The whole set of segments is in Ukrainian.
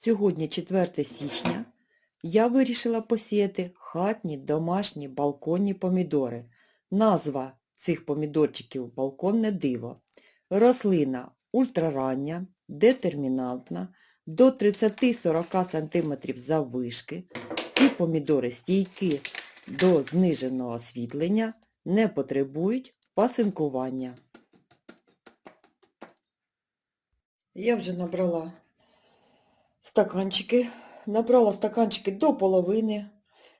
Сьогодні 4 січня. Я вирішила посіяти хатні, домашні, балконні помідори. Назва цих помідорчиків балконне диво. Рослина ультрарання, детермінантна, до 30-40 см заввишки. Ці помідори стійкі до зниженого освітлення, не потребують пасинкування. Я вже набрала стаканчики. Набрала стаканчики до половини,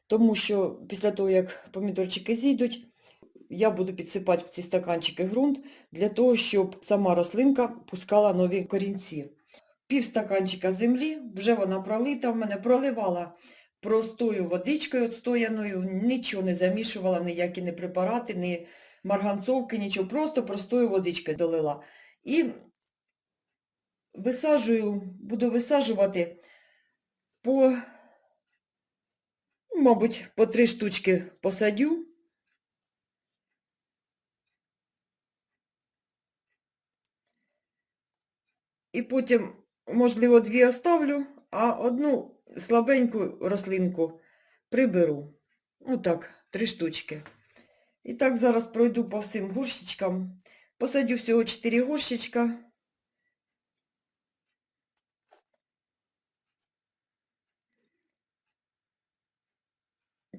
тому що після того, як помідорчики зійдуть, я буду підсипати в ці стаканчики ґрунт для того, щоб сама рослинка пускала нові корінці. Пів стаканчика землі, вже вона пролита в мене, проливала простою водичкою отстояною, нічого не замішувала, ніякі не препарати, ні марганцовки, нічого, просто простою водичкою долила. І висаджую, буду висаджувати по, мабуть, по три штучки посадю. І потім, можливо, дві оставлю, а одну слабеньку рослинку приберу. Отак, три штучки. І так зараз пройду по всім горщичкам. Посадю всього 4 горщичка.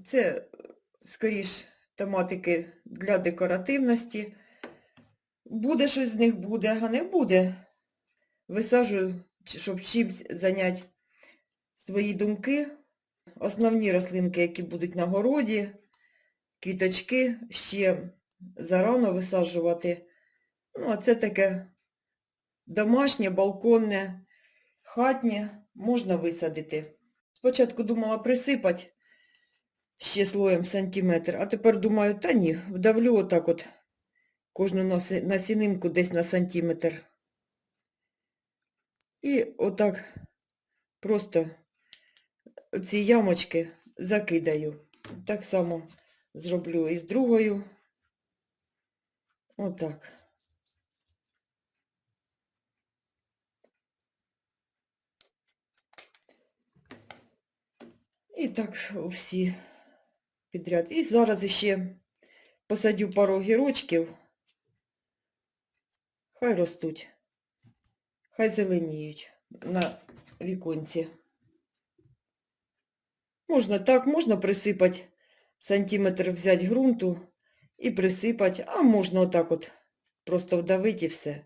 Це, скоріш, томатики для декоративності. Буде щось з них буде, а не буде. Висаджую, щоб чимось зайняти свої думки. Основні рослинки, які будуть на городі, квіточки ще зарано висаджувати. Ну, а це таке домашнє, балконне, хатнє можна висадити. Спочатку думала присипати ще слоєм сантиметр, а тепер думаю, та ні, вдавлю отак от кожну насінинку десь на сантиметр. І отак просто ці ямочки закидаю. Так само зроблю і з другою. Отак. І так всі підряд. І зараз ще посадю пару огірочків. Хай ростуть. Хай зеленіють на віконці. Можна так, можна присипати сантиметр взяти ґрунту і присипати, а можна отак от просто вдавити і все.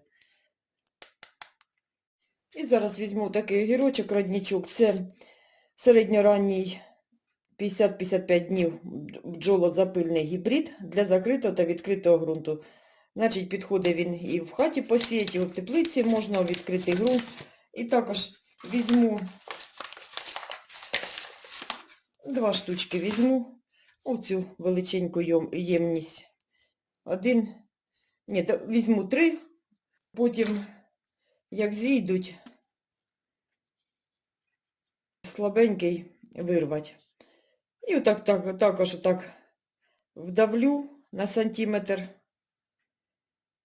І зараз візьму такий огірочок, родничок. Це середньоранній 50-55 днів бджолозапильний гібрид для закритого та відкритого ґрунту. Значить, підходить він і в хаті посіяти, і в теплиці можна у відкритий ґрунт. І також візьму два штучки візьму. Оцю величеньку ємність. Один, ні, візьму три, потім, як зійдуть, слабенький вирвать. І отак, так, також отак вдавлю на сантиметр.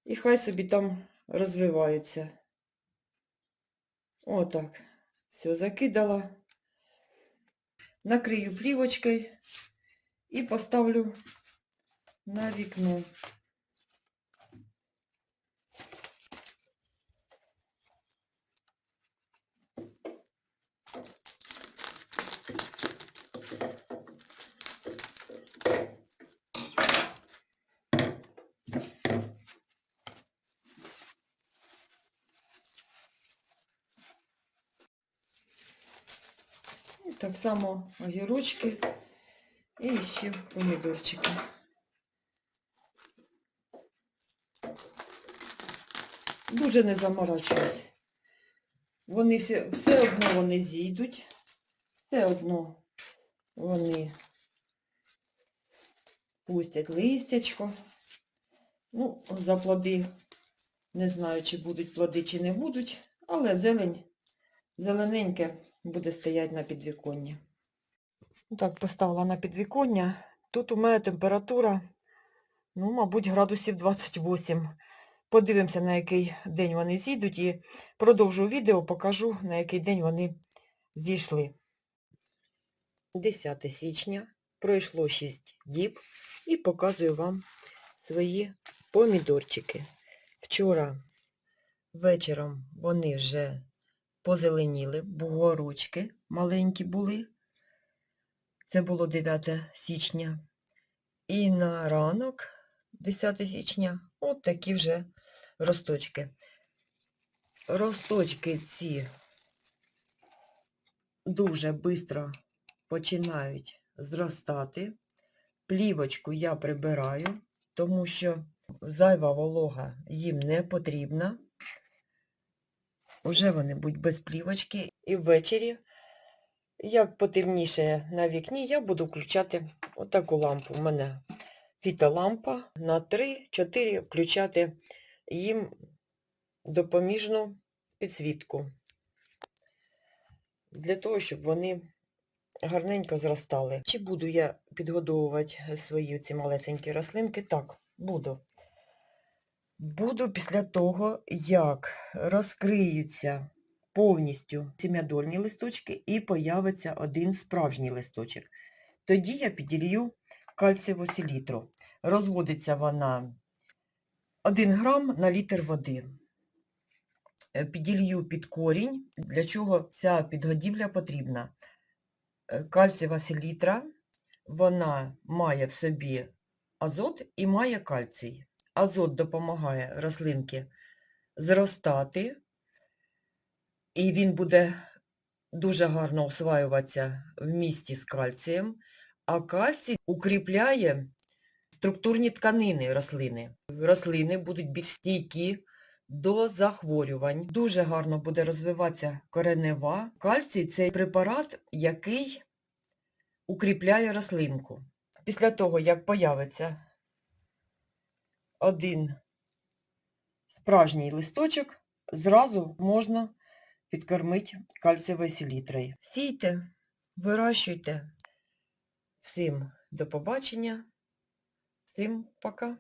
І хай собі там розвиваються. Отак. Все, закидала. Накрию плівочкою і поставлю на вікно. Так само огірочки і ще помідорчики. Дуже не заморачуюсь. Вони все, все одно вони зійдуть, все одно вони пустять листячко. Ну, за плоди не знаю, чи будуть плоди, чи не будуть, але зелень, зелененьке буде стояти на підвіконні. Так, поставила на підвіконня. Тут у мене температура, ну, мабуть, градусів 28. Подивимося, на який день вони зійдуть і продовжу відео, покажу, на який день вони зійшли. 10 січня, пройшло 6 діб і показую вам свої помідорчики. Вчора вечором вони вже позеленіли, бугоручки маленькі були. Це було 9 січня. І на ранок, 10 січня, от такі вже росточки. Росточки ці дуже швидко починають зростати. Плівочку я прибираю, тому що зайва волога їм не потрібна. Уже вони будуть без плівочки. І ввечері, як потемніше на вікні, я буду включати отаку лампу. У мене фітолампа на 3-4 включати їм допоміжну підсвітку. Для того, щоб вони гарненько зростали. Чи буду я підгодовувати свої ці малесенькі рослинки? Так, буду. Буду після того, як розкриються повністю сім'ядольні листочки і появиться один справжній листочок. Тоді я піділью кальцієву селітру. Розводиться вона 1 грам на літр води. Е, Піділью під корінь, для чого ця підгодівля потрібна. Е, Кальцієва селітра, вона має в собі азот і має кальцій. Азот допомагає рослинки зростати, і він буде дуже гарно усваюватися в місті з кальцієм, а кальцій укріпляє структурні тканини рослини. Рослини будуть більш стійкі до захворювань. Дуже гарно буде розвиватися коренева. Кальцій це препарат, який укріпляє рослинку. Після того, як появиться один справжній листочок, зразу можна підкормити кальцієвою селітрою. Сійте, вирощуйте. Всім до побачення, всім пока.